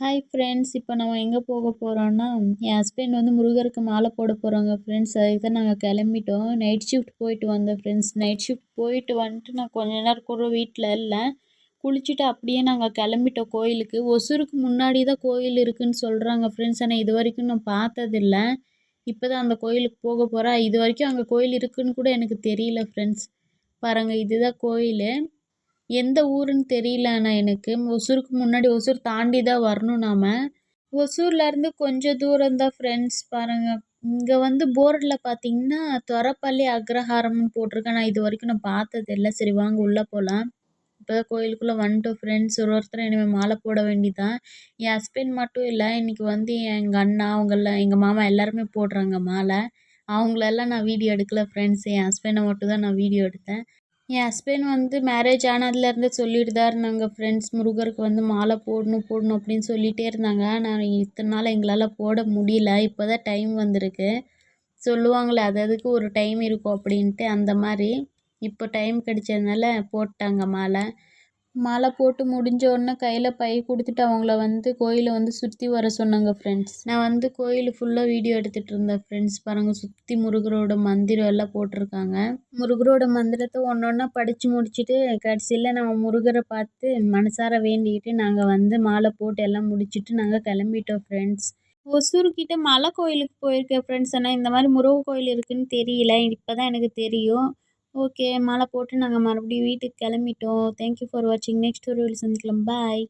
Hi friends இப்போ நம்ம எங்கே போக போகிறோன்னா என் ஹஸ்பண்ட் வந்து முருகருக்கு மாலை போட போகிறாங்க ஃப்ரெண்ட்ஸ் அதுக்கு தான் நாங்கள் கிளம்பிட்டோம். நைட் ஷிஃப்ட் போயிட்டு வந்தோம் ஃப்ரெண்ட்ஸ் நைட் ஷிஃப்ட் போயிட்டு வந்துட்டு நான் கொஞ்ச நேரம் கூட வீட்டில் இல்லை. குளிச்சுட்டு அப்படியே நாங்கள் கிளம்பிட்டோம் கோயிலுக்கு. ஒசூருக்கு முன்னாடி தான் கோயில் இருக்குதுன்னு சொல்கிறாங்க ஃப்ரெண்ட்ஸ் ஆனால் இது வரைக்கும் நான் பார்த்ததில்ல. இப்போ தான் அந்த கோயிலுக்கு போக போகிறேன் இது வரைக்கும் அங்கே கோயில் இருக்குதுன்னு கூட எனக்கு தெரியல ஃப்ரெண்ட்ஸ் பாருங்கள் இதுதான் கோயில். எந்த ஊருன்னு தெரியல அண்ணா எனக்கு. ஒசூருக்கு முன்னாடி ஒசூர் தாண்டி தான் வரணும் நாம். ஒசூர்லேருந்து கொஞ்சம் தூரம் தான் ஃப்ரெண்ட்ஸ் பாருங்கள் இங்கே வந்து போர்டில் பார்த்தீங்கன்னா தொரப்பள்ளி அக்ரஹாரம்னு போட்டிருக்கேன் நான் இது வரைக்கும் நான் பார்த்ததில்ல சரி வாங்க உள்ளே போகலாம் இப்போ தான் கோயிலுக்குள்ளே வந்துட்டோம் ஃப்ரெண்ட்ஸ் ஒரு ஒருத்தர் இனிமேல் மாலை போட வேண்டியதான் என் ஹஸ்பண்ட் மட்டும் இல்லை இன்றைக்கி வந்து எங்கள் அண்ணா அவங்கள எங்கள் மாமா எல்லாருமே போடுறாங்க மாலை. அவங்களெல்லாம் நான் வீடியோ எடுக்கல ஃப்ரெண்ட்ஸ் என் ஹஸ்பண்டை மட்டும் தான் நான் வீடியோ எடுத்தேன். என் ஹஸ்பண்ட் வந்து மேரேஜ் ஆனதுலேருந்து சொல்லிட்டு தான் இருந்தாங்க ஃப்ரெண்ட்ஸ் முருகருக்கு வந்து மாலை போடணும் போடணும் அப்படின்னு சொல்லிகிட்டே இருந்தாங்க. நான் இத்தனை நாள் எங்களால் போட முடியல. இப்போ தான் டைம் வந்திருக்கு. சொல்லுவாங்களே அது அதுக்கு ஒரு டைம் இருக்கும் அப்படின்ட்டு அந்த மாதிரி. இப்போ டைம் கிடைச்சதுனால போட்டாங்க மாலை. மாலை போட்டு முடிஞ்ச உடனே கையில் பை கொடுத்துட்டு அவங்கள வந்து கோயிலை வந்து சுற்றி வர சொன்னாங்க ஃப்ரெண்ட்ஸ் நான் வந்து கோயில் ஃபுல்லாக வீடியோ எடுத்துகிட்டு இருந்தேன் ஃப்ரெண்ட்ஸ் பாருங்கள் சுற்றி முருகரோட மந்திரம் எல்லாம் போட்டிருக்காங்க. முருகரோட மந்திரத்தை ஒன்று ஒன்றா படித்து முடிச்சுட்டு கடைசியில் நம்ம முருகரை பார்த்து மனசார வேண்டிக்கிட்டு நாங்கள் வந்து மாலை போட்டு எல்லாம் முடிச்சுட்டு நாங்கள் கிளம்பிட்டோம் ஃப்ரெண்ட்ஸ் ஒசூர்கிட்ட மலை கோயிலுக்கு போயிருக்கேன் ஃப்ரெண்ட்ஸ் ஆனால் இந்த மாதிரி முருகன் கோயில் இருக்குதுன்னு தெரியல. இப்போ தான் எனக்கு தெரியும். ஓகே மாலை போட்டு நாங்கள் மறுபடியும் வீட்டுக்கு கிளம்பிட்டோம். தேங்க்யூ ஃபார் வாட்சிங் நெக்ஸ்ட் ஒரு வீடியோவில் சந்திக்கலாம். பாய்